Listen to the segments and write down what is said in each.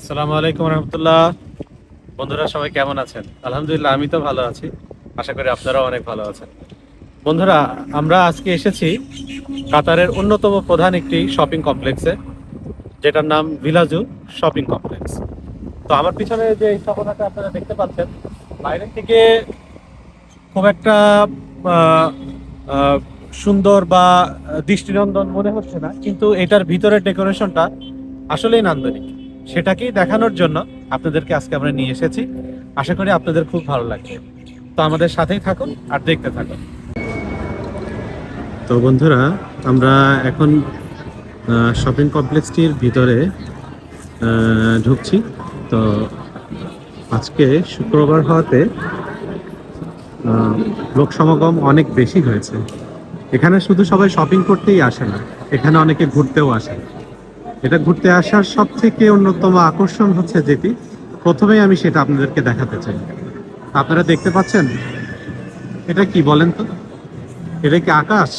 আসসালামু আলাইকুম রহমতুল্লাহ। বন্ধুরা, সবাই কেমন আছেন? আলহামদুলিল্লাহ, আমি তো ভালো আছি। আশা করি আপনারাও অনেক ভালো আছেন। বন্ধুরা, আমরা আজকে এসেছি কাতারের অন্যতম প্রধান একটি শপিং কমপ্লেক্সে, যেটার নাম ভিলাজু শপিং কমপ্লেক্স। তো আমার পিছনে যে স্থাপনাটা আপনারা দেখতে পাচ্ছেন, বাইরের থেকে খুব একটা সুন্দর বা দৃষ্টিনন্দন মনে হচ্ছে না, কিন্তু এটার ভিতরের ডেকোরেশনটা আসলেই নান্দনিক। সেটাকেই দেখানোর জন্য আপনাদেরকে আজকে আমরা নিয়ে এসেছি। আশা করি আপনাদের খুব ভালো লাগবে। তো আমাদের সাথেই থাকুন আর দেখতে থাকুন। তো বন্ধুরা, আমরা এখন শপিং কমপ্লেক্সটির ভিতরে ঢুকছি। তো আজকে শুক্রবার হওয়াতে লোক সমাগম অনেক বেশি হয়েছে। এখানে শুধু সবাই শপিং করতেই আসে না, এখানে অনেকে ঘুরতেও আসে। এটা ঘুরতে আসার সব থেকে অন্যতম আকর্ষণ হচ্ছে যেটি প্রথমেই আমি সেটা আপনাদেরকে দেখাতে চাই। আপনারা দেখতে পাচ্ছেন? এটা কি বলেন তো? এটা কি আকাশ?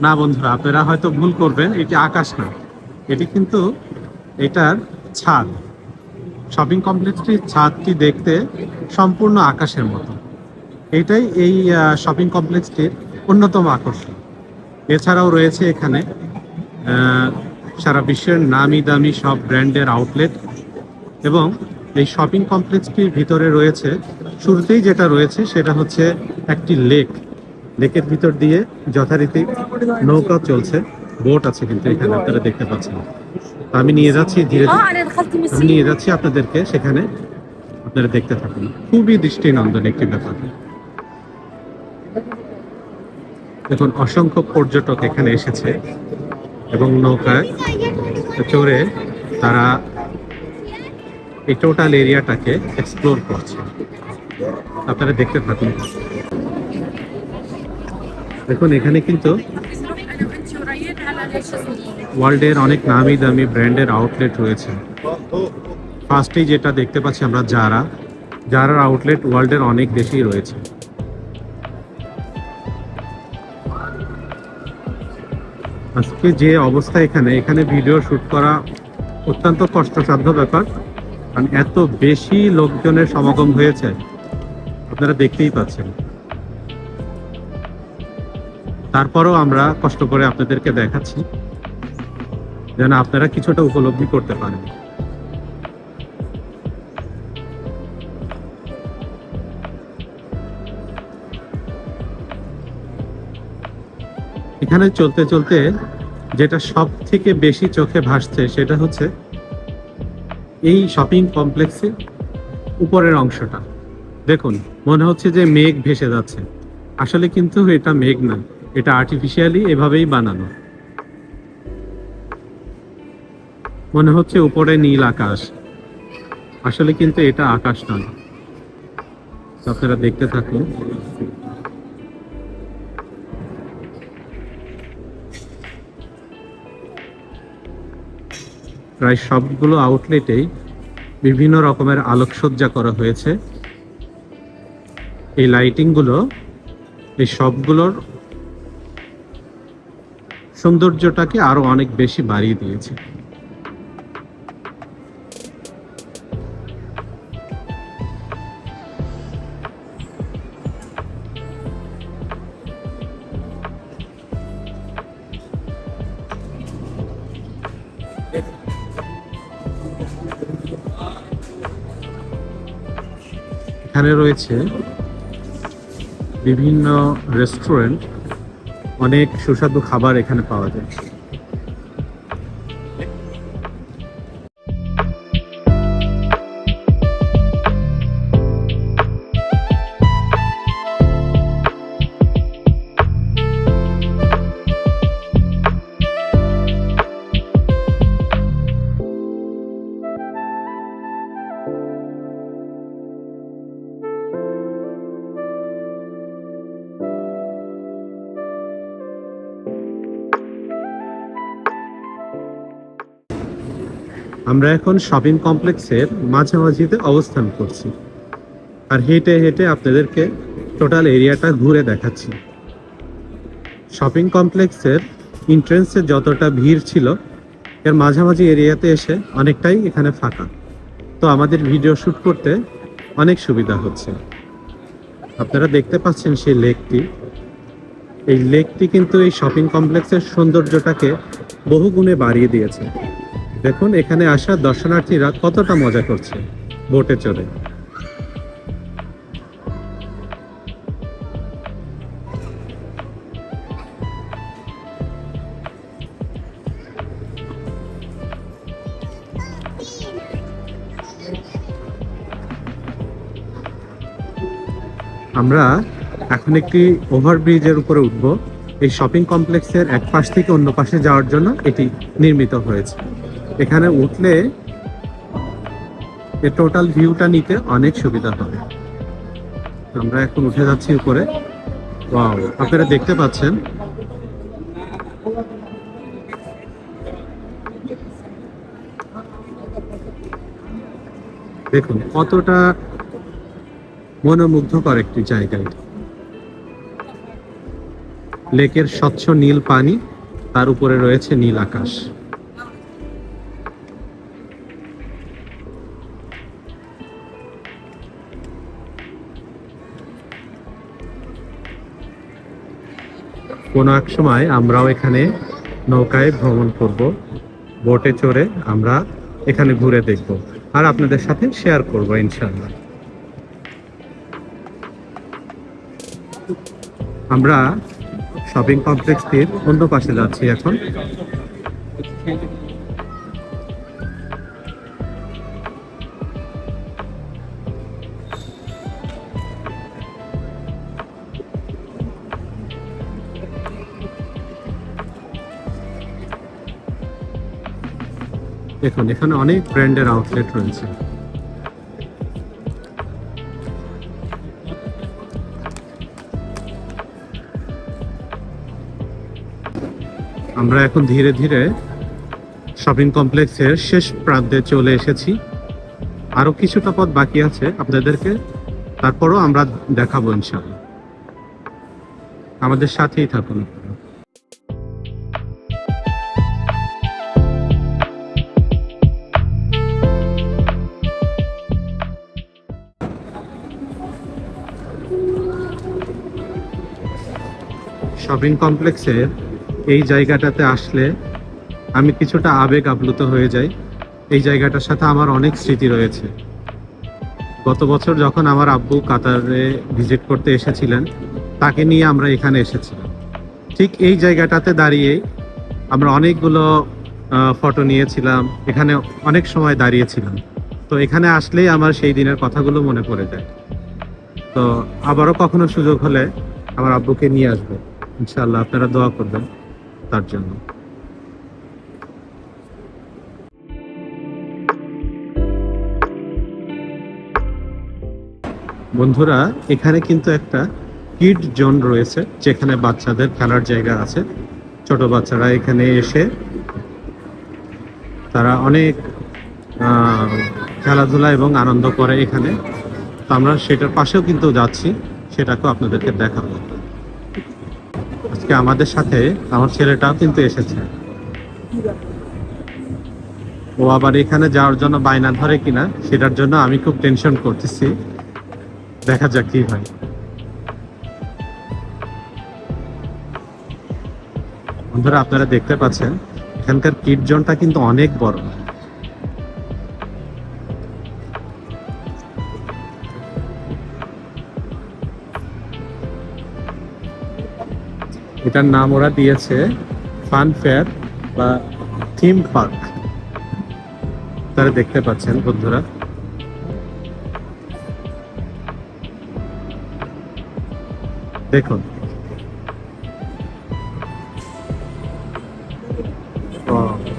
না বন্ধুরা, আপনারা হয়তো ভুল করবেন, এটি আকাশ না। এটি কিন্তু এটার ছাদ। শপিং কমপ্লেক্সটির ছাদটি দেখতে সম্পূর্ণ আকাশের মতো। এটাই এই শপিং কমপ্লেক্সটির অন্যতম আকর্ষণ। এছাড়াও রয়েছে এখানে সারা বিশ্বের নামি দামি সব ব্র্যান্ডের আউটলেট এবং এই শপিং কমপ্লেক্সটির ভিতরে রয়েছে শুরুতেই যেটা রয়েছে সেটা হচ্ছে একটি লেক। লেকের ভিতর দিয়ে যথারীতি নৌকা চলছে বোট আছে কিন্তু এখানে আপনারা দেখতে পাচ্ছেন। আমি নিয়ে যাচ্ছি ধীরে আমি নিয়ে যাচ্ছি আপনাদেরকে সেখানে আপনারা দেখতে থাকুন। খুবই দৃষ্টিনন্দন একটি ব্যাপার। দেখুন অসংখ্য পর্যটক এখানে এসেছে। নৌকায় চড়ে তারা এই টোটাল এরিয়াটাকে এক্সপ্লোর করছে। আপনারা দেখতে থাকুন। দেখুন, এখানে কিন্তু ওয়ার্ল্ডের অনেক নামি দামি ব্র্যান্ডের আউটলেট রয়েছে। ফার্স্টেই যেটা দেখতে পাচ্ছি আমরা যারা যারার আউটলেট ওয়ার্ল্ডের অনেক দেশেই রয়েছে। আজকে যে অবস্থা এখানে এখানে ভিডিও শুট করা অত্যন্ত কষ্টসাধ্য ব্যাপার, কারণ এত বেশি লোকজনের সমাগম হয়েছে, আপনারা দেখতেই পাচ্ছেন। তারপরও আমরা কষ্ট করে আপনাদেরকে দেখাচ্ছি, যেন আপনারা কিছুটা উপলব্ধি করতে পারেন। এখানে চলতে চলতে যেটা সব থেকে বেশি চোখে ভাসছে সেটা হচ্ছে এই শপিং কমপ্লেক্সের উপরের অংশটা। দেখুন, মনে হচ্ছে যে মেঘ ভেসে যাচ্ছে। আসলে কিন্তু এটা মেঘ না, এটা আর্টিফিশিয়ালি এভাবেই বানানো। মনে হচ্ছে উপরে নীল আকাশ। আসলে কিন্তু এটা আকাশ নয়। আপনারা দেখতে থাকুন। প্রায় সবগুলো আউটলেটেই বিভিন্ন রকমের আলোকসজ্জা করা হয়েছে। এই লাইটিংগুলো এই সবগুলোর সৌন্দর্যটাকে আরও অনেক বেশি বাড়িয়ে দিয়েছে। এখানে রয়েছে বিভিন্ন রেস্টুরেন্ট অনেক সুস্বাদু খাবার এখানে পাওয়া যায়। আমরা এখন শপিং কমপ্লেক্সের মাঝামাঝিতে অবস্থান করছি। আর হেঁটে হেঁটে আপনাদেরকে টোটাল এরিয়াটা ঘুরে দেখাচ্ছি। শপিং কমপ্লেক্সের এন্ট্রেন্সে যতটা ভিড় ছিল, এর মাঝামাঝি এরিয়াতে এসে অনেকটাই এখানে ফাঁকা। তো আমাদের ভিডিও শ্যুট করতে অনেক সুবিধা হচ্ছে। আপনারা দেখতে পাচ্ছেন সেই লেকটি। এই লেকটি কিন্তু এই শপিং কমপ্লেক্সের সৌন্দর্যটাকে বহু গুণে বাড়িয়ে দিয়েছে। দেখুন, এখানে আসা দর্শনার্থীরা কতটা মজা করছে। বোটে চড়ে। আমরা এখন একটি ওভারব্রিজের উপরে উঠব। এই শপিং কমপ্লেক্সের এক পাশ থেকে অন্য পাশে যাওয়ার জন্য এটি নির্মিত হয়েছে। এখানে উঠলে টোটাল ভিউটা নিতে অনেক সুবিধা হবে। আমরা এখন উঠে যাচ্ছি উপরে। আপনারা দেখতে পাচ্ছেন। দেখুন, কতটা মনোমুগ্ধকর একটি জায়গা লেকের স্বচ্ছ নীল পানি, তার উপরে রয়েছে নীল আকাশ। কোনো এক সময় আমরাও এখানে নৌকায় ভ্রমণ করব। বোটে চড়ে আমরা এখানে ঘুরে দেখব আর আপনাদের সাথে শেয়ার করব ইনশাল্লাহ আমরা শপিং কমপ্লেক্সটির অন্য পাশে যাচ্ছি এখন। দেখুন, এখানে অনেক ব্র্যান্ডের আউটলেট রয়েছে। আমরা এখন ধীরে ধীরে শপিং কমপ্লেক্সের শেষ প্রান্তে চলে এসেছি। আরও কিছুটা পথ বাকি আছে আপনাদেরকে, তারপরও আমরা দেখাবো ইনশাআল্লাহ। আমাদের সাথেই থাকুন। শপিং কমপ্লেক্সের এই জায়গাটাতে আসলে আমি কিছুটা আবেগ আপ্লুত হয়ে যাই। এই জায়গাটার সাথে আমার অনেক স্মৃতি রয়েছে। গত বছর যখন আমার আব্বু কাতারে ভিজিট করতে এসেছিলেন, তাকে নিয়ে আমরা এখানে এসেছিলাম। ঠিক এই জায়গাটাতে দাঁড়িয়ে আমরা অনেকগুলো ফটো নিয়েছিলাম, এখানে অনেক সময় দাঁড়িয়েছিলাম। তো এখানে আসলেই আমার সেই দিনের কথাগুলো মনে পড়ে যায়। তো আবারও কখনো সুযোগ হলে আমার আব্বুকে নিয়ে আসব। ইনশাআল্লাহ আপনারা দোয়া করবেন তার জন্য। বন্ধুরা, এখানে কিন্তু একটা কিড জোন রয়েছে, যেখানে বাচ্চাদের খেলার জায়গা আছে। ছোট বাচ্চারা এখানে এসে তারা অনেক খেলাধুলা এবং আনন্দ করে এখানে। আমরা সেটার পাশেও কিন্তু যাচ্ছি, সেটাকেও আপনাদেরকে দেখাবো। আজকে আমাদের সাথে আমার ছেলেটাও কিন্তু এসেছে। ও আবার এখানে যাওয়ার জন্য বায়না ধরে কিনা, সেটার জন্য আমি খুব টেনশন করতেছি। দেখা যাক কি হয়। বন্ধুরা, আপনারা দেখতে পাচ্ছেন, এখানকার কিট জোনটা কিন্তু অনেক বড়। এটার নাম ওরা দিয়েছে ফান ফেয়ার বা থিম পার্ক। তারা দেখতে পাচ্ছেন বন্ধুরা। দেখুন।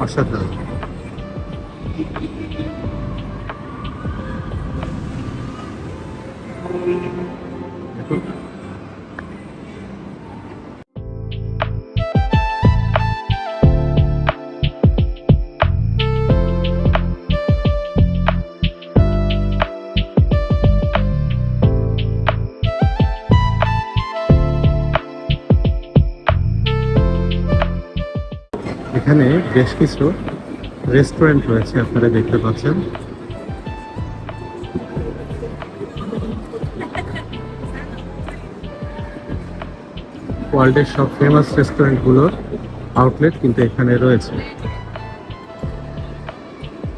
অসাধারণ। বেশ কিছু রেস্টুরেন্ট রয়েছে, আপনারা দেখতে পাচ্ছেন। ওয়ার্ল্ডের সব ফেমাস রেস্টুরেন্টগুলোর আউটলেট কিন্তু এখানে রয়েছে।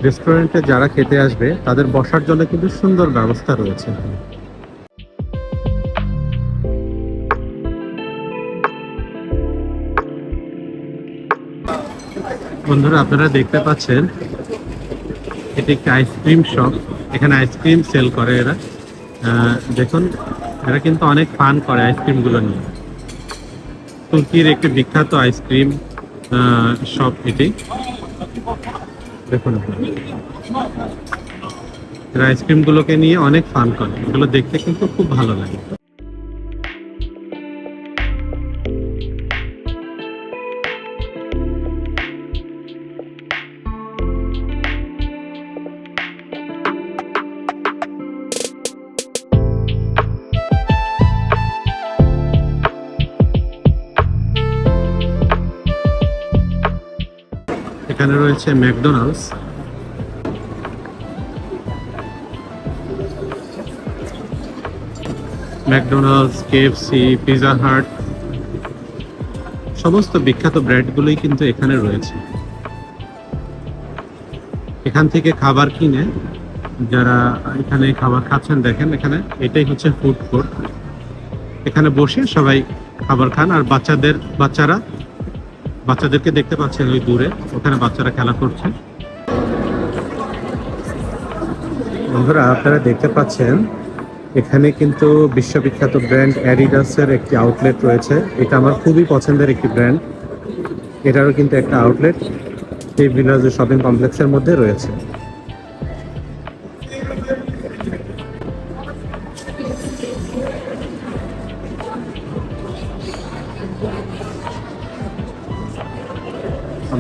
রেস্টুরেন্টে যারা খেতে আসবে, তাদের বসার জন্য কিন্তু সুন্দর ব্যবস্থা রয়েছে। বন্ধুরা, আপনারা দেখতে পাচ্ছেন, এটি একটি আইসক্রিম শপ এখানে আইসক্রিম সেল করে এরা। দেখুন, এরা কিন্তু অনেক ফান করে আইসক্রিমগুলো নিয়ে। তুর্কির একটি বিখ্যাত আইসক্রিম শপ এটি। দেখুন। এরা আইসক্রিমগুলোকে নিয়ে অনেক ফান করে। এগুলো দেখতে কিন্তু খুব ভালো লাগে। রয়েছে ম্যাকডোনাল্ডস। ম্যাকডোনাল্ডস কেএফসি পিজা হাট সমস্ত বিখ্যাত ব্র্যান্ডগুলোই কিন্তু এখানে রয়েছে। এখান থেকে খাবার কিনে যারা এখানে খাবার খাচ্ছেন, দেখেন এখানে এটাই হচ্ছে ফুড কোর্ট এখানে বসে সবাই খাবার খান, আর বাচ্চাদের, বাচ্চারা বাচ্চাদেরকে দেখতে পাচ্ছেন ওই দূরে, ওখানে বাচ্চারা খেলা করছে। বন্ধুরা, আপনারা দেখতে পাচ্ছেন, এখানে কিন্তু বিশ্ববিখ্যাত ব্র্যান্ড অ্যাডিডাসের একটি আউটলেট রয়েছে। এটা আমার খুবই পছন্দের একটি ব্র্যান্ড। এটারও কিন্তু একটা আউটলেট, এই ভিলাজ শপিং কমপ্লেক্সের মধ্যে রয়েছে।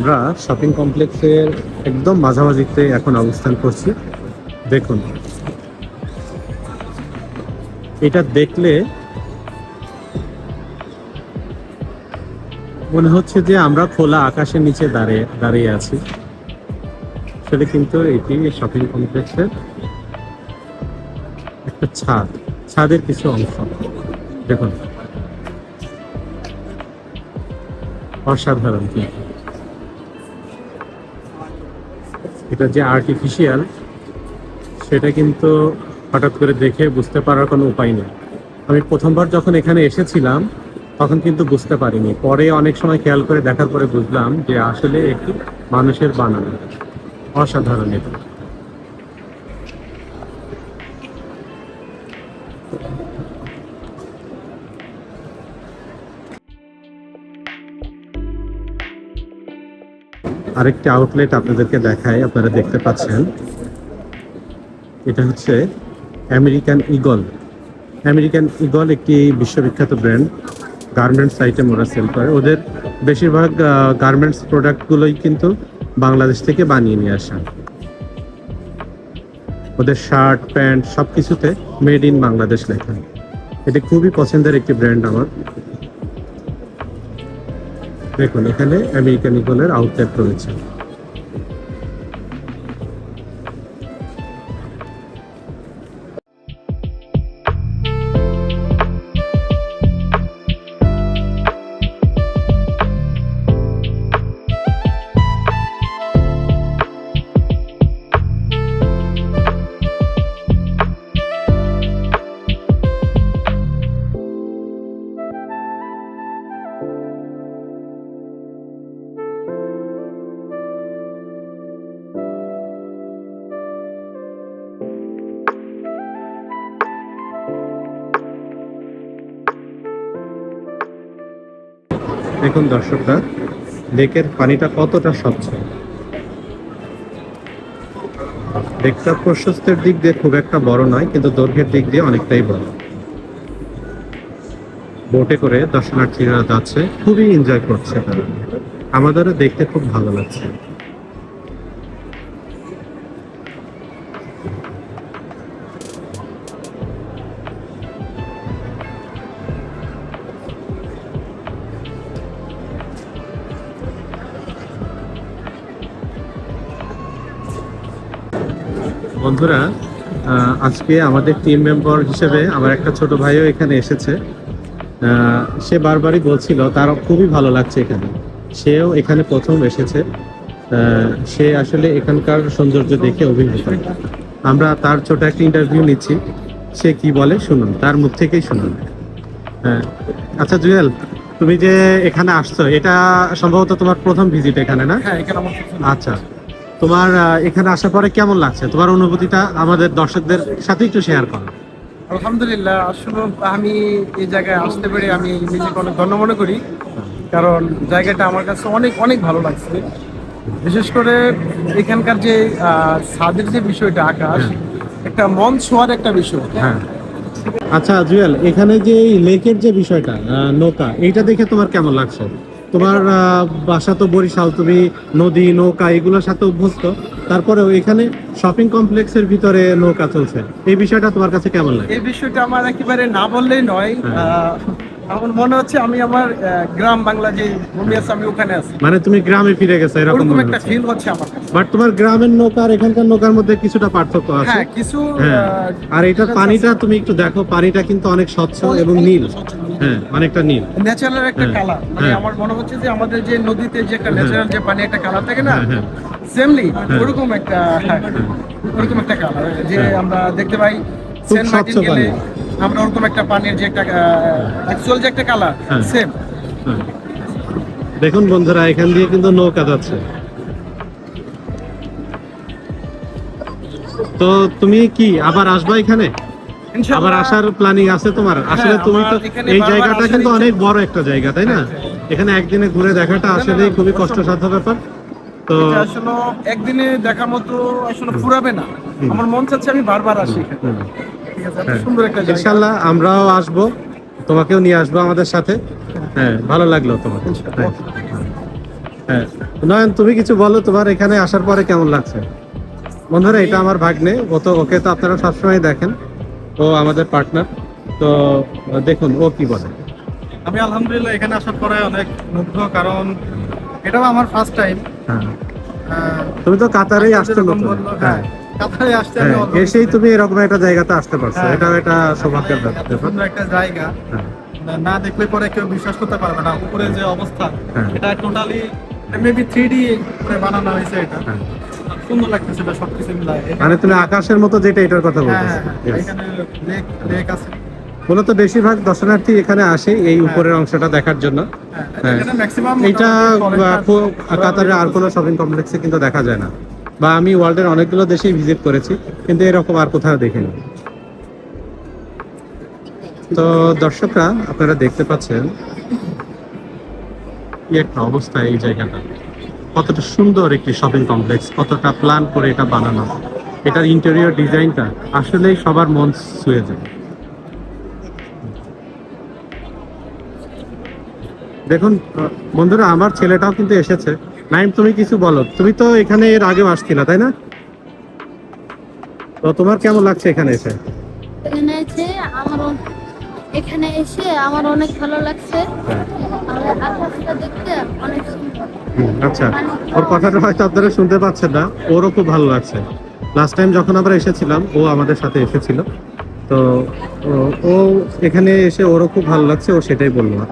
আমরা শপিং কমপ্লেক্সের একদম মাঝামাঝিতে এখন অবস্থান করছি। দেখুন। এটা দেখলে মনে হচ্ছে যে আমরা খোলা আকাশের নিচে দাঁড়িয়ে দাঁড়িয়ে আছি। সেটা কিন্তু এটি শপিং কমপ্লেক্সের একটা ছাদ, ছাদের কিছু অংশ। দেখুন। অসাধারণ কিন্তু। এটা যে আর্টিফিশিয়াল সেটা কিন্তু হঠাৎ করে দেখে বুঝতে পারার কোনো উপায় নেই। আমি প্রথমবার যখন এখানে এসেছিলাম, তখন কিন্তু বুঝতে পারিনি। পরে অনেক সময় খেয়াল করে দেখার পরে বুঝলাম যে আসলে একটি মানুষের বানানো। অসাধারণ এটা। আরেকটি আউটলেট আপনাদেরকে দেখায়, আপনারা দেখতে পাচ্ছেন। এটা হচ্ছে আমেরিকান ইগল আমেরিকান ইগল একটি বিশ্ববিখ্যাত ব্র্যান্ড গার্মেন্টস আইটেম ওরা সেল করে। ওদের বেশিরভাগ গার্মেন্টস প্রোডাক্টগুলোই কিন্তু বাংলাদেশ থেকে বানিয়ে নিয়ে আসা। ওদের শার্ট প্যান্ট সব কিছুতে মেড ইন বাংলাদেশ লেখা। এটি খুবই পছন্দের একটি ব্র্যান্ড আমার। দেখুন এখানে আমেরিকান ইগলের আউটলেট রয়েছে। দেখুন দর্শকরা, লেকের পানিটা কতটা স্বচ্ছ? লেকটা প্রশস্তের দিক দিয়ে খুব একটা বড় নয়, কিন্তু দৈর্ঘ্যের দিক দিয়ে অনেকটাই বড়। বোটে করে দর্শনার্থীরা যাচ্ছে, খুবই এনজয় করছে তারা। আমাদেরও দেখতে খুব ভালো লাগছে। বন্ধুরা আজকে আমাদের টিম মেম্বার হিসেবে আমার একটা ছোট ভাইও এখানে এসেছে। সে বারবারই বলছিল তার খুবই ভালো লাগছে এখানে। সেও এখানে প্রথম এসেছে। সে আসলে এখানকার সৌন্দর্য দেখে অভিভূত। আমরা তার ছোট একটা ইন্টারভিউ নিচ্ছি। সে কি বলে শুনুন তার মুখ থেকেই শুনুন। হ্যাঁ। আচ্ছা জুয়েল তুমি যে এখানে আসছো এটা সম্ভবত তোমার প্রথম ভিজিট এখানে না? হ্যাঁ। আচ্ছা। তোমার এখানে আসার পরে কেমন লাগছে? তোমার অনুভূতিটা আমাদের দর্শকদের সাথে একটু শেয়ার করো। আলহামদুলিল্লাহ আসলে আমি এই জায়গায় আসতে পেরে আমি নিজেকে অনেক ধন্য মনে করি। কারণ জায়গাটা আমার কাছে অনেক অনেক ভালো লাগছে। বিশেষ করে এখানকার যে ছাদের যে বিষয়টা আকাশ একটা মন ছোঁয়ার একটা বিষয়। হ্যাঁ। আচ্ছা জুয়েল এখানে যে এই লেকের যে বিষয়টা নৌকা এইটা দেখে তোমার কেমন লাগছে? তোমার আহ, বাসা তো বরিশাল তুমি নদী নৌকা এগুলোর সাথে অভ্যস্ত। তারপরেও এখানে শপিং কমপ্লেক্সের ভিতরে নৌকা চলছে। এই বিষয়টা তোমার কাছে কেমন লাগে? এই বিষয়টা আমার একেবারে না বললেই নয়। হ্যাঁ। আহ, আমার মনে হচ্ছে আমি আমার গ্রাম বাংলা যে ভূমি আছে আমি ওখানে আছি। মানে তুমি গ্রামে ফিরে গেছো এরকম একটা ফিল হচ্ছে আমার বাট তোমার গ্রামের নৌকা আর এখানকার নৌকার মধ্যে কিছুটা পার্থক্য আছে? হ্যাঁ কিছু হ্যাঁ। আর এটার পানিটা তুমি একটু দেখো পানিটা কিন্তু অনেক স্বচ্ছ এবং নীল। হ্যাঁ অনেকটা নীল। ন্যাচারাল একটা হ্যাঁ, কালার মানে হ্যাঁ। আমার মনে হচ্ছে যে আমাদের যে নদীতে যে একটা হ্যাঁ। ন্যাচারাল যে পানি একটা কালার থাকে না হ্যাঁ, হ্যাঁ। সেমলি ওরকম একটা হ্যাঁ, ওরকম একটা কালার যে হ্যাঁ। আমরা দেখতে পাই সেন্ট মার্টিন গেলে। আমরা ওরকম একটা পানির যে একটা অ্যাকচুয়াল যে একটা কালার হ্যাঁ। সেম হ্যাঁ। দেখুন বন্ধুরা এখান দিয়ে কিন্তু নৌকা যাচ্ছে। তো তুমি কি আবার আসবা এখানে? আবার আসার প্ল্যানিং আছে তোমার? আসলে হ্যাঁ, তুমি তো এই জায়গাটা কিন্তু অনেক বড় একটা জায়গা তাই না? এখানে একদিনে ঘুরে দেখাটা আসলে খুবই কষ্টসাধ্য ব্যাপার। তো আসলে একদিনে দেখা মতো আসলে ফুরাবে না। আমার মন চাচ্ছে আমি বারবার আসি এখানে। হ্যাঁ। ইনশাল্লাহ আমরাও আসব তোমাকেও নিয়ে আসব আমাদের সাথে। হ্যাঁ ভালো লাগল তোমার হ্যাঁ। হ্যাঁ। নয়ন তুমি কিছু বলো তোমার এখানে আসার পরে কেমন লাগছে? বন্ধুরা এটা আমার ভাগ্নে ও তো ওকে তো আপনারা সবসময় দেখেন। ও আমাদের পার্টনার। তো দেখুন ও কি বলে। আমি আলহামদুলিল্লাহ এখানে আসার পরে অনেক মুগ্ধ কারণ এটাও আমার ফার্স্ট টাইম হ্যাঁ। তুমি তো কাতারেই আসতে হ্যাঁ। হ্যাঁ এসেই তুমি এরকম একটা জায়গাতে আসতে পারছ। হ্যাঁ। একটা সৌভাগ্যের ব্যাপার একটা জায়গা। হ্যাঁ। না- দেখলে পরে কেউ বিশ্বাস করতে পারবে না। উপরে যে অবস্থা। এটা টোটালি মেবি থ্রি ডি করে বানানো হয়েছে এটা। সুন্দর লাগতেছে এটা সবকিছু মিলায়। মানে তুমি আকাশের মতো যেটা এটার কথা বলতেছো। Yes. এখানে লেক লেক আছে। মূলত বেশিরভাগ দর্শনার্থী এখানে আসে এই উপরের অংশটা দেখার জন্য। ম্যাক্সিমাম এটা কাতারে আর কোনো শপিং কমপ্লেক্সে কিন্তু দেখা যায় না। বা আমি ওয়ার্ল্ডের অনেকগুলো দেশেই ভিজিট করেছি, কিন্তু এরকম আর কোথাও দেখিনি। তো দর্শকরা, আপনারা দেখতে পাচ্ছেন একটা অবস্থা এই জায়গাটা। কতটা সুন্দর একটি শপিং কমপ্লেক্স কতটা প্ল্যান করে এটা বানানো। এটার ইন্টেরিয়র ডিজাইনটা আসলেই সবার মন ছুঁয়ে যায়। দেখুন, বন্ধুরা, আমার ছেলেটাও কিন্তু এসেছে। নাইম তুমি কিছু বলো। তুমি তো এখানে এর আগেও আসছিলা তাই না? তো তোমার কেমন লাগছে এখানে এসে? এখানে এসে আমার এখানে এসে আমার অনেক ভালো লাগছে। আকাশটা দেখতে অনেক হুম, আচ্ছা। ওর কথাটা হয়তো আপনারা শুনতে পাচ্ছেন না। ওরও খুব ভালো লাগছে। লাস্ট টাইম যখন আমরা এসেছিলাম ও আমাদের সাথে এসেছিল। তো ও- ও এখানে এসে ওরও খুব ভালো লাগছে ও সেটাই বলল আর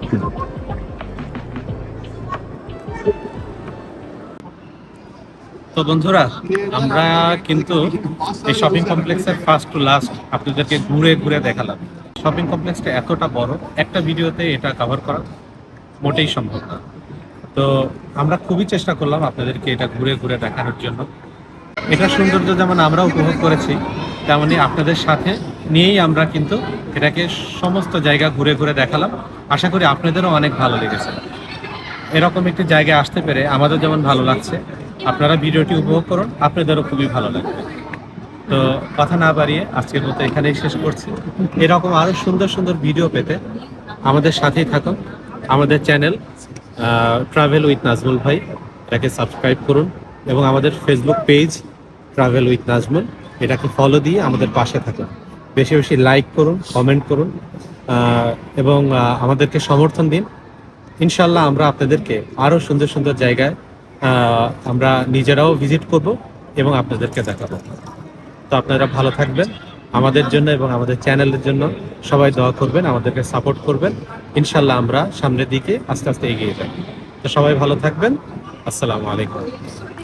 তো বন্ধুরা, আমরা কিন্তু এই শপিং কমপ্লেক্সের ফার্স্ট টু লাস্ট আপনাদেরকে ঘুরে ঘুরে দেখালাম। শপিং কমপ্লেক্সটা এতটা বড়, একটা ভিডিওতে এটা কভার করা মোটেই সম্ভব না। তো আমরা খুবই চেষ্টা করলাম আপনাদেরকে এটা ঘুরে ঘুরে দেখানোর জন্য। এটা সৌন্দর্য যেমন আমরা উপভোগ করেছি, তেমনি আপনাদের সাথে নিয়েই আমরা কিন্তু এটাকে সমস্ত জায়গা ঘুরে ঘুরে দেখালাম। আশা করি আপনাদেরও অনেক ভালো লেগেছে। এরকম একটি জায়গায় আসতে পেরে আমাদের যেমন ভালো লাগছে আপনারা ভিডিওটি উপভোগ করুন, আপনাদেরও খুবই ভালো লাগবে। তো কথা না বাড়িয়ে আজকের মতো এখানেই শেষ করছি। এরকম আরও সুন্দর সুন্দর ভিডিও পেতে আমাদের সাথেই থাকুন। আমাদের চ্যানেল ট্রাভেল উইথ নাজমুল ভাই, এটাকে সাবস্ক্রাইব করুন এবং আমাদের Facebook page travel with Nazmul এটাকে ফলো দিয়ে আমাদের পাশে থাকুন। বেশি বেশি লাইক করুন কমেন্ট করুন এবং আমাদেরকে সমর্থন দিন। ইনশাল্লাহ আমরা আপনাদেরকে আরও সুন্দর সুন্দর জায়গায় আমরা নিজেরাও ভিজিট করব এবং আপনাদেরকে দেখাবো। তো আপনারা ভালো থাকবেন আমাদের জন্য এবং আমাদের চ্যানেলের জন্য। সবাই দোয়া করবেন, আমাদেরকে সাপোর্ট করবেন। ইনশাল্লাহ আমরা সামনের দিকে আস্তে আস্তে এগিয়ে যাই। তো সবাই ভালো থাকবেন। আসসালামু আলাইকুম।